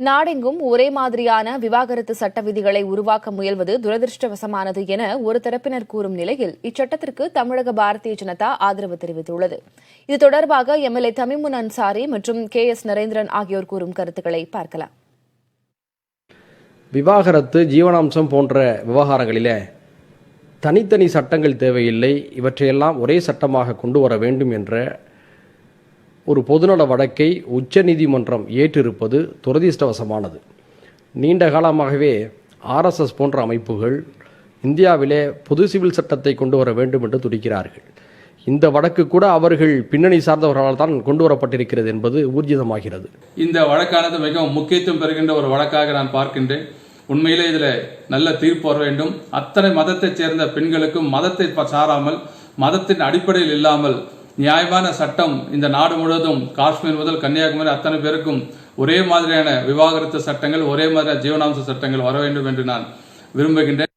நாடெங்கும் ஒரே மாதிரியான விவாகரத்து சட்ட விதிகளை உருவாக்க முயல்வது துரதிருஷ்டவசமானது என ஒரு தரப்பினர் கூறும் நிலையில் இச்சட்டத்திற்கு தமிழக பாரதிய ஜனதா ஆதரவு தெரிவித்துள்ளது. இது தொடர்பாக எம்எல்ஏ தமிமுன் அன்சாரி மற்றும் கே எஸ் நரேந்திரன் ஆகியோர் கூறும் கருத்துக்களை பார்க்கலாம். விவாகரத்து ஜீவனாம்சம் போன்ற விவகாரங்களில் தனித்தனி சட்டங்கள் தேவையில்லை. இவற்றையெல்லாம் ஒரே சட்டமாக கொண்டு வர வேண்டும் என்ற ஒரு பொதுநல வழக்கை உச்சநீதிமன்றம் ஏற்றிருப்பது துரதிர்ஷ்டவசமானது. நீண்ட காலமாகவே ஆர்எஸ்எஸ் போன்ற அமைப்புகள் இந்தியாவிலே பொது சிவில் சட்டத்தை கொண்டு வர வேண்டும் என்று துடிக்கிறார்கள். இந்த வழக்கு கூட அவர்கள் பின்னணி சார்ந்தவர்களால் தான் கொண்டு வரப்பட்டிருக்கிறது என்பது ஊர்ஜிதமாகிறது. இந்த வழக்கானது மிகவும் முக்கியத்துவம் பெறுகின்ற ஒரு வழக்காக நான் பார்க்கின்றேன். உண்மையிலே இதில் நல்ல தீர்ப்பு வர வேண்டும். அத்தனை மதத்தைச் சேர்ந்த பெண்களுக்கும் மதத்தை சாராமல் மதத்தின் அடிப்படையில் இல்லாமல் நியாயமான சட்டம் இந்த நாடு முழுவதும் காஷ்மீர் முதல் கன்னியாகுமரி அத்தனை பேருக்கும் ஒரே மாதிரியான விவாகரத்து சட்டங்கள் ஒரே மாதிரியான ஜீவனாம்ச சட்டங்கள் வர வேண்டும் என்று நான் விரும்புகின்றேன்.